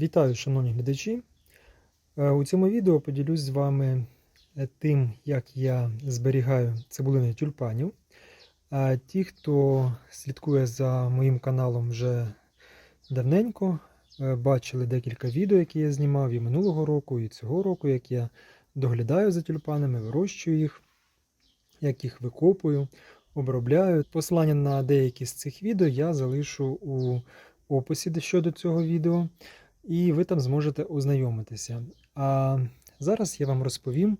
Вітаю, шановні глядачі. Е, У цьому відео поділюсь з вами е, тим, як я зберігаю цибулини тюльпанів. Ті, хто слідкує за моїм каналом вже давненько, е, бачили декілька відео, які я знімав і минулого року, і цього року, як я доглядаю за тюльпанами, вирощую їх, як їх викопую, обробляю. Посилання на деякі з цих відео я залишу у описі щодо цього відео, і ви там зможете ознайомитися. А зараз я вам розповім,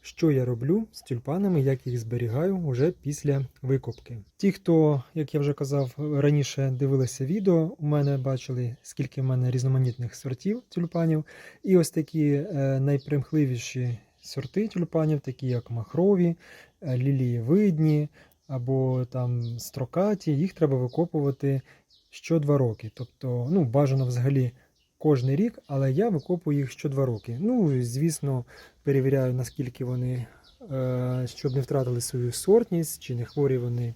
що я роблю з тюльпанами, як їх зберігаю уже після викопки. Ті, хто, як я вже казав, раніше дивилися відео, у мене бачили, скільки в мене різноманітних сортів тюльпанів. І ось такі е, найпримхливіші сорти тюльпанів, такі як махрові, е, лілієвидні або там строкаті, їх треба викопувати що два роки. Тобто, ну, бажано взагалі кожний рік, але я викопую їх що два роки. Ну, звісно, перевіряю, наскільки вони, е, щоб не втратили свою сортність, чи не хворі вони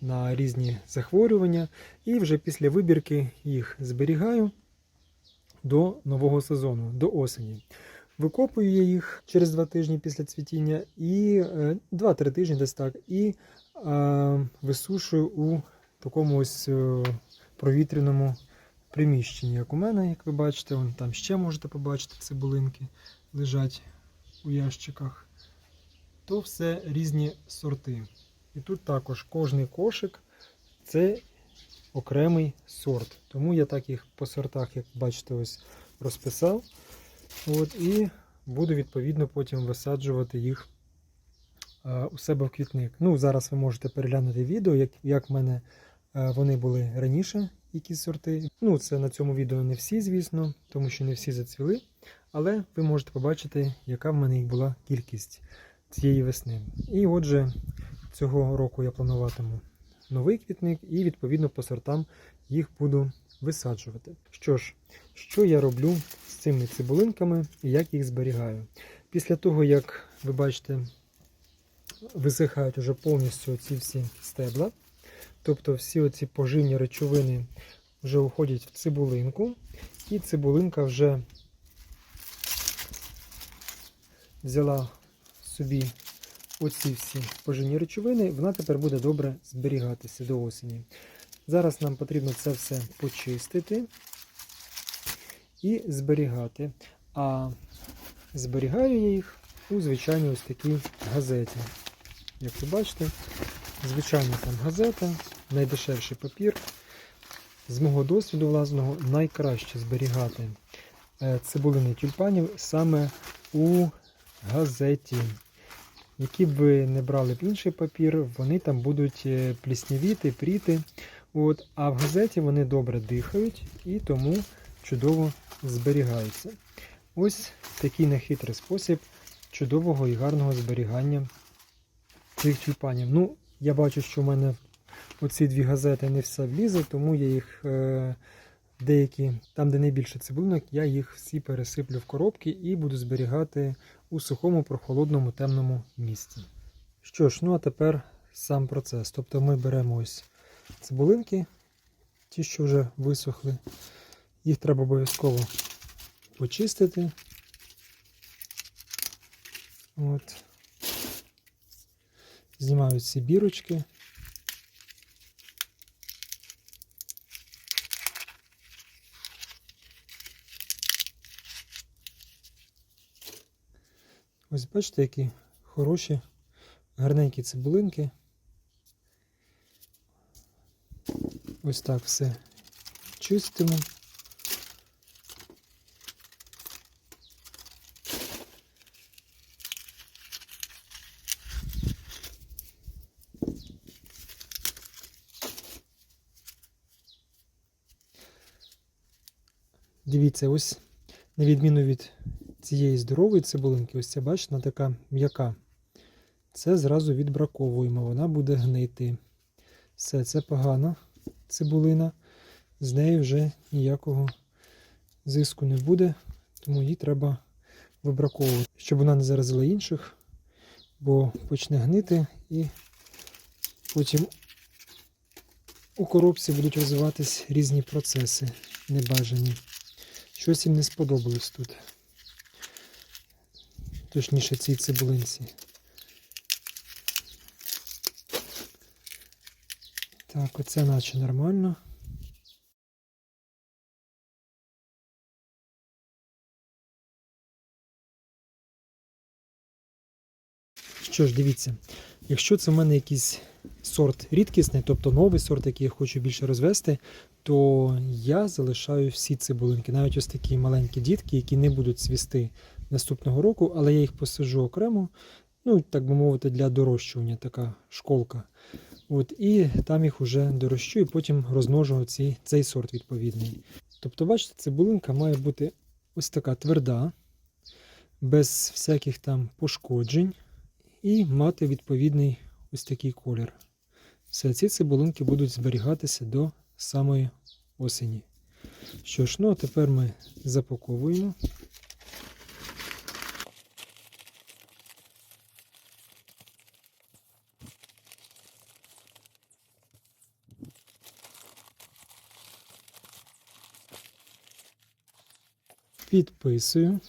на різні захворювання. І вже після вибірки їх зберігаю до нового сезону, до осені. Викопую я їх через два тижні після цвітіння і е, 2-3 тижні десь так, і е, висушую у такому ось е, провітряному приміщенні, як у мене, як ви бачите, вон там ще можете побачити цибулинки лежать у ящиках. То все різні сорти. І тут також кожний кошик це окремий сорт. Тому я так їх по сортах, як бачите, ось розписав. От, і буду відповідно потім висаджувати їх у себе в квітник. Ну, зараз ви можете переглянути відео, як, як в мене вони були раніше, які сорти. Ну, це на цьому відео не всі, звісно, тому що не всі зацвіли. Але ви можете побачити, яка в мене їх була кількість цієї весни. І отже, цього року я плануватиму новий квітник, і відповідно по сортам їх буду висаджувати. Що ж, що я роблю з цими цибулинками і як їх зберігаю? Після того, як ви бачите, висихають уже повністю ці всі стебла, тобто всі оці поживні речовини вже уходять в цибулинку, і цибулинка вже взяла собі оці всі поживні речовини, вона тепер буде добре зберігатися до осені. Зараз нам потрібно це все почистити і зберігати. А зберігаю я їх у звичайній ось такій газеті. Як ви бачите, звичайна там газета, найдешевший папір. З мого досвіду власного найкраще зберігати е, цибулини тюльпанів саме у газеті. Які б ви не брали б інший папір, вони там будуть е, пліснявіти, пріти. От, а в газеті вони добре дихають і тому чудово зберігаються. Ось такий нехитрий спосіб чудового і гарного зберігання цих тюльпанів. Ну, я бачу, що в мене оці дві газети не все влізе, тому я їх е, деякі, там, де найбільше цибулинок, я їх всі пересиплю в коробки і буду зберігати у сухому, прохолодному, темному місці. Що ж, ну а тепер сам процес. Тобто ми беремо ось цибулинки, ті, що вже висохли. Їх треба обов'язково почистити. От. Знімають ці бірочки. Ось бачите, які хороші, гарненькі цибулинки. Ось так все чистимо. Дивіться, ось на відміну від цієї здорової цибулинки, ось ця бачите, вона така м'яка. Це зразу відбраковуємо, вона буде гнити. Все, це погана цибулина, з неї вже ніякого зиску не буде, тому її треба вибраковувати, щоб вона не заразила інших, бо почне гнити і потім у коробці будуть розвиватись різні процеси небажані. Щось їм не сподобалось тут. Точніше, цій цибулинці. Так, оце наче нормально. Що ж, дивіться, якщо це в мене якийсь сорт рідкісний, тобто новий сорт, який я хочу більше розвести, то я залишаю всі цибулинки, навіть ось такі маленькі дітки, які не будуть цвісти наступного року, але я їх посаджу окремо, ну, так би мовити, для дорощування, така школка. От, і там їх уже дорощу, і потім розмножу ці, цей сорт відповідний. Тобто, бачите, цибулинка має бути ось така тверда, без всяких там пошкоджень, і мати відповідний ось такий колір. Все, ці цибулинки будуть зберігатися до самої осені. Що ж, ну а тепер ми запаковуємо. Підписую.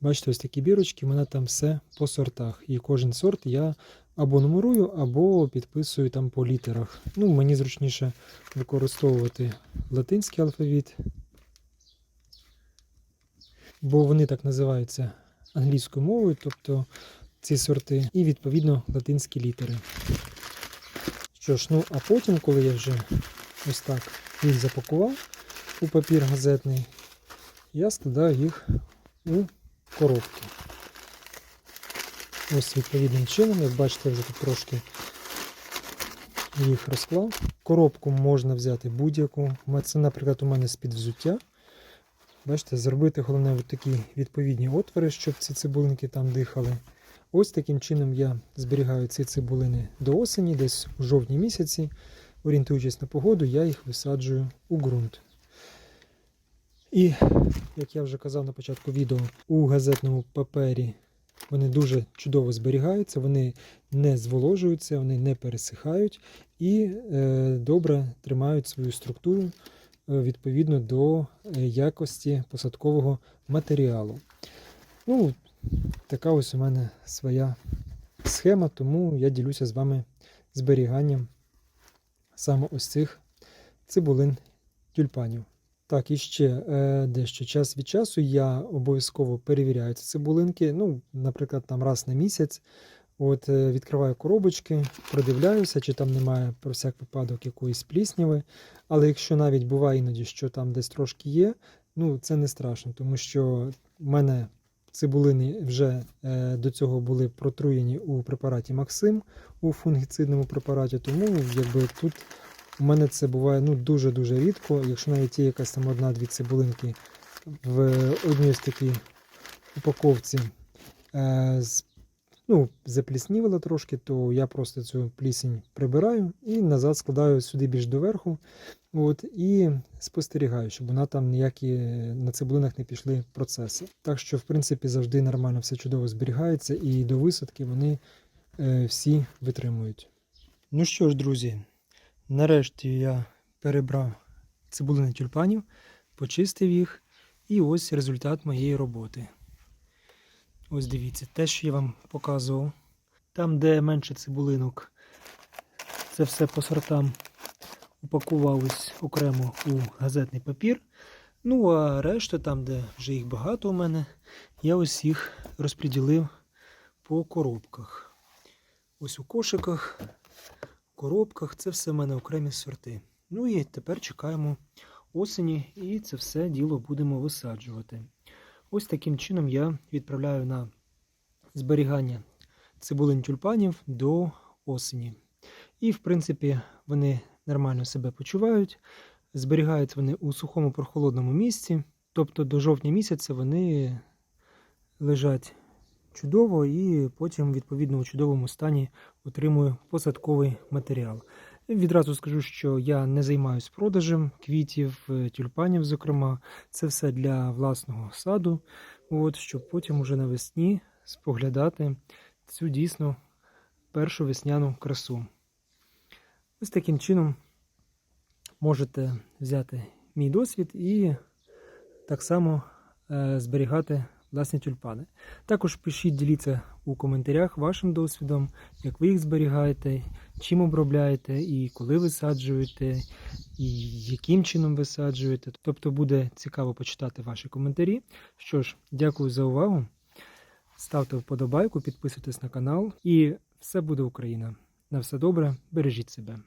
Бачите, ось такі бірочки, у мене там все по сортах. І кожен сорт я або нумерую, або підписую там по літерах. Ну, мені зручніше використовувати латинський алфавіт, бо вони так називаються англійською мовою, тобто ці сорти, і відповідно латинські літери. Що ж, ну а потім, коли я вже ось так їх запакував у папір газетний, я складаю їх у коробки. Ось відповідним чином, як бачите, я вже тут трошки їх розклав. Коробку можна взяти будь-яку. Це, наприклад, у мене з-під взуття. Бачите, зробити головне от такі відповідні отвори, щоб ці цибулинки там дихали. Ось таким чином я зберігаю ці цибулини до осені, десь у жовтні місяці. Орієнтуючись на погоду, я їх висаджую у ґрунт. І, як я вже казав на початку відео, у газетному папері вони дуже чудово зберігаються, вони не зволожуються, вони не пересихають і е, добре тримають свою структуру е, відповідно до е, якості посадкового матеріалу. Ну, Така ось у мене своя схема, тому я ділюся з вами зберіганням саме ось цих цибулин тюльпанів. Так, і ще е, дещо час від часу я обов'язково перевіряю ці цибулинки. Ну, наприклад, там раз на місяць. От е, Відкриваю коробочки, продивляюся, чи там немає про всяк випадок якоїсь плісняви. Але якщо навіть буває іноді, що там десь трошки є, ну це не страшно, тому що в мене цибулини вже е, до цього були протруєні у препараті Максим у фунгіцидному препараті, тому якби тут. У мене це буває ну, дуже-дуже рідко. Якщо навіть є якась там одна-дві цибулинки в одній з такій упаковці е, ну, запліснівила трошки, то я просто цю плісень прибираю і назад складаю сюди більш доверху. От, І спостерігаю, щоб вона там ніякі на цибулинах не пішли процеси. Так що, в принципі, завжди нормально все чудово зберігається, і до висадки вони е, всі витримують. Ну що ж, друзі. Нарешті я перебрав цибулини тюльпанів, почистив їх, і ось результат моєї роботи. Ось дивіться, те, що я вам показував. Там, де менше цибулинок, це все по сортам упакувалось окремо у газетний папір. Ну, а решта, там, де вже їх багато у мене, я ось їх розподілив по коробках. Ось у кошиках коробках. Це все в мене окремі сорти. Ну і тепер чекаємо осені і це все діло будемо висаджувати. Ось таким чином я відправляю на зберігання цибулин тюльпанів до осені. І, в принципі, вони нормально себе почувають. Зберігають вони у сухому прохолодному місці. Тобто до жовтня місяця вони лежать чудово, і потім, відповідно, у чудовому стані отримую посадковий матеріал. Відразу скажу, що я не займаюся продажем квітів, е, тюльпанів, зокрема, це все для власного саду, от, щоб потім уже навесні споглядати цю дійсно першу весняну красу. Ось таким чином можете взяти мій досвід і так само е, зберігати власні тюльпани. Також пишіть, діліться у коментарях вашим досвідом, як ви їх зберігаєте, чим обробляєте і коли висаджуєте, і яким чином висаджуєте. Тобто буде цікаво почитати ваші коментарі. Що ж, дякую за увагу. Ставте вподобайку, підписуйтесь на канал і все буде Україна. На все добре, бережіть себе.